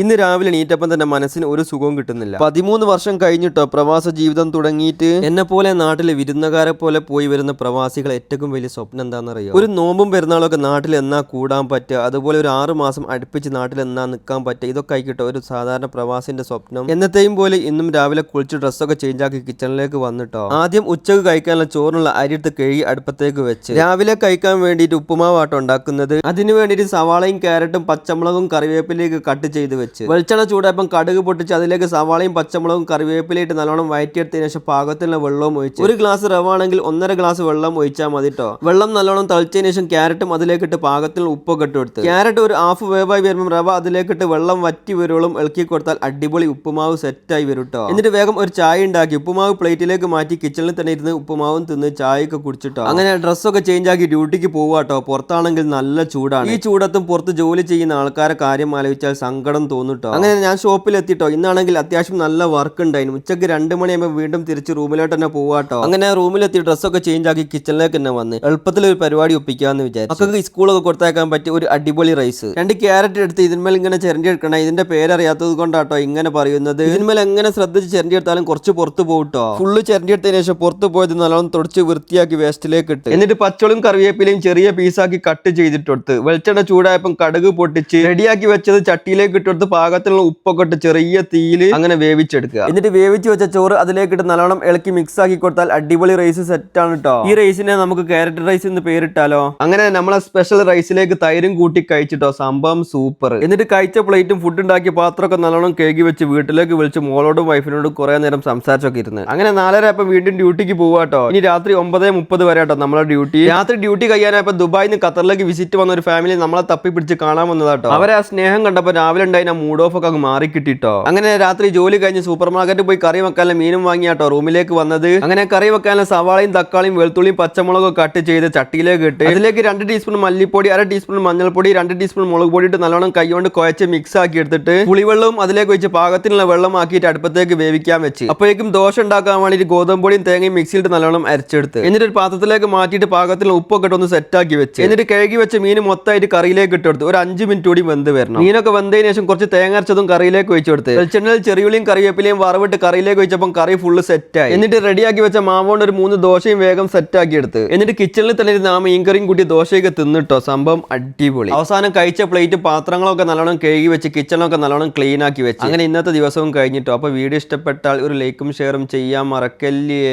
ഇന്ന് രാവിലെ നീറ്റപ്പം തന്നെ മനസ്സിന് ഒരു സുഖവും കിട്ടുന്നില്ല. പതിമൂന്ന് വർഷം കഴിഞ്ഞിട്ടോ പ്രവാസ ജീവിതം തുടങ്ങിയിട്ട് എന്നെ പോലെ നാട്ടിലെ വിരുന്നുകാരെ പോലെ പോയി വരുന്ന പ്രവാസികൾ ഏറ്റവും വലിയ സ്വപ്നം എന്താണെന്നറിയോ? ഒരു നോമ്പും പെരുന്നാളൊക്കെ നാട്ടിൽ എന്നാ കൂടാൻ പറ്റുക? അതുപോലെ ഒരു ആറ് മാസം അടുപ്പിച്ച് നാട്ടിൽ എന്നാ നിൽക്കാൻ പറ്റുക? ഇതൊക്കെ ആയിക്കിട്ടോ ഒരു സാധാരണ പ്രവാസിന്റെ സ്വപ്നം? എന്നത്തെയും പോലെ ഇന്നും രാവിലെ കുളിച്ച് ഡ്രസ്സൊക്കെ ചേഞ്ച് ആക്കി കിച്ചണിലേക്ക് വന്നിട്ടോ? ആദ്യം ഉച്ചയ്ക്ക് കഴിക്കാനുള്ള ചോറിനുള്ള അരി എടുത്ത് കഴുകി അടുപ്പത്തേക്ക് വെച്ച്. രാവിലെ കഴിക്കാൻ വേണ്ടിയിട്ട് ഉപ്പുമാവാട്ടോ ഉണ്ടാക്കുന്നത്. അതിനു വേണ്ടിയിട്ട് സവാളയും ക്യാരറ്റും പച്ചമുളകും കറിവേപ്പിലേക്ക് കട്ട് ചെയ്ത് വെളിച്ചെണ്ണ ചൂടായപ്പം കടുക് പൊട്ടിച്ച് അതിലേക്ക് സവാളയും പച്ചമുളകും കറിവേപ്പിലയിട്ട് നല്ലോണം വയറ്റിയെടുത്തതിന് ശേഷം പാകത്തിലുള്ള വെള്ളവും ഒഴിച്ച്. ഒരു ഗ്ലാസ് റവ ആണെങ്കിൽ ഒന്നര ഗ്ലാസ് വെള്ളം ഒഴിച്ചാൽ മതി കേട്ടോ വെള്ളം നല്ലോണം തളിച്ചതിന് ശേഷം ക്യാരറ്റും അതിലേക്ക് ഇട്ട് പാകത്തിന് ഉപ്പൊക്കെ ഇട്ട് കൊടുത്ത്. ക്യാരറ്റ് ഒരു ഹാഫ് വേവായി വരുമ്പോൾ റവ അതിലേക്ക് ഇട്ട് വെള്ളം വറ്റി വരുവളും ഇളക്കി കൊടുത്താൽ അടിപൊളി ഉപ്പുമാവ് സെറ്റായി വരും കേട്ടോ എന്നിട്ട് വേഗം ഒരു ചായ ഉണ്ടാക്കി ഉപ്പുമാവ് പ്ലേറ്റിലേക്ക് മാറ്റി കിച്ചണിൽ തന്നെ ഇരുന്ന് ഉപ്പുമാവും തിന്ന് ചായയൊക്കെ കുടിച്ചിട്ടോ അങ്ങനെ ഡ്രസ്സൊക്കെ ചേഞ്ച് ആക്കി ഡ്യൂട്ടിക്ക് പോവാട്ടോ പുറത്താണെങ്കിൽ നല്ല ചൂടാണ്. ഈ ചൂടത്തും പുറത്ത് ജോലി ചെയ്യുന്ന ആൾക്കാരെ കാര്യം ആലോചിച്ചാൽ സങ്കടം തോന്നിട്ടോ. അങ്ങനെ ഞാൻ ഷോപ്പിൽ എത്തിട്ടോ ഇന്നാണെങ്കിൽ അത്യാവശ്യം നല്ല വർക്ക് ഉണ്ടായിരുന്നു ഉച്ചയ്ക്ക് രണ്ട് മണിയാകുമ്പോൾ വീണ്ടും തിരിച്ച് റൂമിലോട്ട് തന്നെ പോവാട്ടോ. അങ്ങനെ റൂമിലെത്തി ഡ്രസ്സൊക്കെ ചേഞ്ച് ആക്കി കിച്ചണിലേക്ക് തന്നെ വന്ന് എളുപ്പത്തിൽ ഒരു പരിപാടി ഒപ്പിക്കാന്ന് വിചാരിച്ചു. മക്കൾക്ക് സ്കൂളൊക്കെ കൊടുത്തേക്കാൻ പറ്റിയ ഒരു അടിപൊളി റൈസ് രണ്ട് ക്യാരറ്റ് എടുത്ത് ഇതിന്മേൽ ഇങ്ങനെ ചെരണ്ടി എടുക്കണം ഇതിന്റെ പേരറിയാത്തത് കൊണ്ടാട്ടോ ഇങ്ങനെ പറയുന്നത്. ഇതിന്മേൽ എങ്ങനെ ശ്രദ്ധിച്ച് ചെരണ്ടി എടുത്താലും കുറച്ച് പുറത്ത് പോകട്ടോ ഫുള്ള് ചെരണ്ടി എടുത്തതിന് ശേഷം പുറത്ത് പോയത് നല്ലോണം തുടച്ച് വൃത്തിയാക്കി വേസ്റ്റിലേക്ക് ഇട്ട്. എന്നിട്ട് പച്ചളും കറിവേപ്പിലയും ചെറിയ പീസാക്കി കട്ട് ചെയ്തിട്ട് കൊടുത്ത്. വെളിച്ചെണ്ണ ചൂടായപ്പം കടുക് പൊട്ടിച്ച് റെഡിയാക്കി വെച്ചത് ചട്ടിയിലേക്ക് ഇട്ടെടുത്ത് പാകത്തിലുള്ള ഉപ്പൊക്കെ ഇട്ട് ചെറിയ തീയിൽ അങ്ങനെ വേവിച്ചെടുക്കുക. എന്നിട്ട് വേവിച്ച് വെച്ച ചോറ് അതിലേക്ക് ഇട്ട് നല്ലോണം ഇളക്കി മിക്സ് ആക്കി കൊടുത്താൽ അടിപൊളി റൈസ് സെറ്റ് ആണ് കേട്ടോ ഈ റൈസിനെ നമുക്ക് ക്യാരറ്റ് റൈസ് എന്ന് പേരിട്ടാലോ? അങ്ങനെ നമ്മളെ സ്പെഷ്യൽ റൈസിലേക്ക് തൈരും കൂട്ടി കഴിച്ചിട്ടോ സംഭവം സൂപ്പർ എന്നിട്ട് കഴിച്ച പ്ലേറ്റും ഫുഡ് ഉണ്ടാക്കിയ പാത്രമൊക്കെ നല്ലോണം കേക്ക് വെച്ച് വീട്ടിലേക്ക് വിളിച്ച് മോളോടും വൈഫിനോടും കുറെ നേരം സംസാരിച്ചൊക്കെ ഇരുന്ന്. അങ്ങനെ നാലര ആയപ്പോ വീണ്ടും ഡ്യൂട്ടിക്ക് പോവാട്ടോ ഇനി രാത്രി ഒമ്പത് മുപ്പത് വരെ കേട്ടോ നമ്മളെ ഡ്യൂട്ടി രാത്രി ഡ്യൂട്ടി കഴിയാനായപ്പോ ദുബായിൽ നിന്ന് ഖത്തറിലേക്ക് വിസിറ്റ് വന്ന ഒരു ഫാമിലി നമ്മളെ തപ്പി പിടിച്ച് കാണാൻ വന്നതാട്ടോ അവരെ ആ സ്നേഹം കണ്ടപ്പോൾ രാവിലെ ഉണ്ടായിരുന്ന മൂഡ് ഓഫ് ഒക്കെ മാറി കിട്ടിട്ടോ അങ്ങനെ രാത്രി ജോലി കഴിഞ്ഞ് സൂപ്പർ മാർക്കറ്റിൽ പോയി കറി വെക്കാനുള്ള മീനും വാങ്ങിയാട്ടോ റൂമിലേക്ക് വന്നത്. അങ്ങനെ കറി വെക്കാനുള്ള സവാളയും തക്കാളിയും വെളുത്തുള്ളിയും പച്ചമുളകും കട്ട് ചെയ്ത് ചട്ടിയിലേക്ക് ഇട്ട് അതിലേക്ക് രണ്ട് ടീസ്പൂൺ മല്ലിപ്പൊടി അര ടീസ്പൂൺ മഞ്ഞൾപ്പൊടി രണ്ട് ടീസ്പൂൺ മുളക് പൊടി ഇട്ട് നല്ലോണം കൈകൊണ്ട് കുഴച്ച് മിക്സ് ആക്കി എടുത്തിട്ട് പുളിവെള്ളവും അതിലേക്ക് വെച്ച് പാകത്തിനുള്ള വെള്ളം ആക്കിയിട്ട് അടുപ്പത്തേക്ക് വേവിക്കാൻ വെച്ച്. അപ്പോഴേക്കും ദോശ ഉണ്ടാക്കാൻ വേണ്ടിയിട്ട് ഗോതമ്പ് പൊടിയും തേങ്ങയും മിക്സിയിട്ട് നല്ലോണം അരച്ചെടുത്ത് എന്നിട്ട് ഒരു പാത്രത്തിലേക്ക് മാറ്റിയിട്ട് പാകത്തിന് ഉപ്പൊക്കെ ഒന്ന് സെറ്റ് ആക്കി വെച്ച്. എന്നിട്ട് കഴുകി വെച്ച് മീൻ മൊത്തമായിട്ട് കറിയിലേക്ക് ഇട്ടെടുത്ത് ഒരു അഞ്ച് മിനിറ്റ് കൂടി വെന്ത് വരണം. മീനൊക്കെ വെന്തതിന് ശേഷം കുറച്ച് തേങ്ങ അരച്ചതും കറിയിലേക്ക് വെച്ച് കൊടുത്ത്. വെളിച്ചെണ്ണയിൽ ചെറിയുള്ളിയും കറിവേപ്പിലയും വറവിട്ട് കറിയിലേക്ക് വെച്ചപ്പോൾ കറി ഫുള്ള് സെറ്റായി എന്നിട്ട് റെഡിയാക്കി വെച്ച മാവോണ്ട് ഒരു മൂന്ന് ദോശയും വേഗം സെറ്റാക്കി എടുത്ത്. എന്നിട്ട് കിച്ചണിൽ തന്നെ ഇരുന്ന് ആ മീൻകറിയും കൂട്ടി ദോശയൊക്കെ തിന്നിട്ടോ. സംഭവം അടിപൊളി. അവസാനം കഴിച്ച പ്ലേറ്റ് പാത്രങ്ങളൊക്കെ നല്ലോണം കഴുകി വെച്ച് കിച്ചണൊക്കെ നല്ലോണം ക്ലീൻ ആക്കി വെച്ച്. അങ്ങനെ ഇന്നത്തെ ദിവസവും കഴിഞ്ഞിട്ടോ. അപ്പോൾ വീഡിയോ ഇഷ്ടപ്പെട്ടാൽ ഒരു ലൈക്കും ഷെയറും ചെയ്യാൻ മറക്കല്ലേ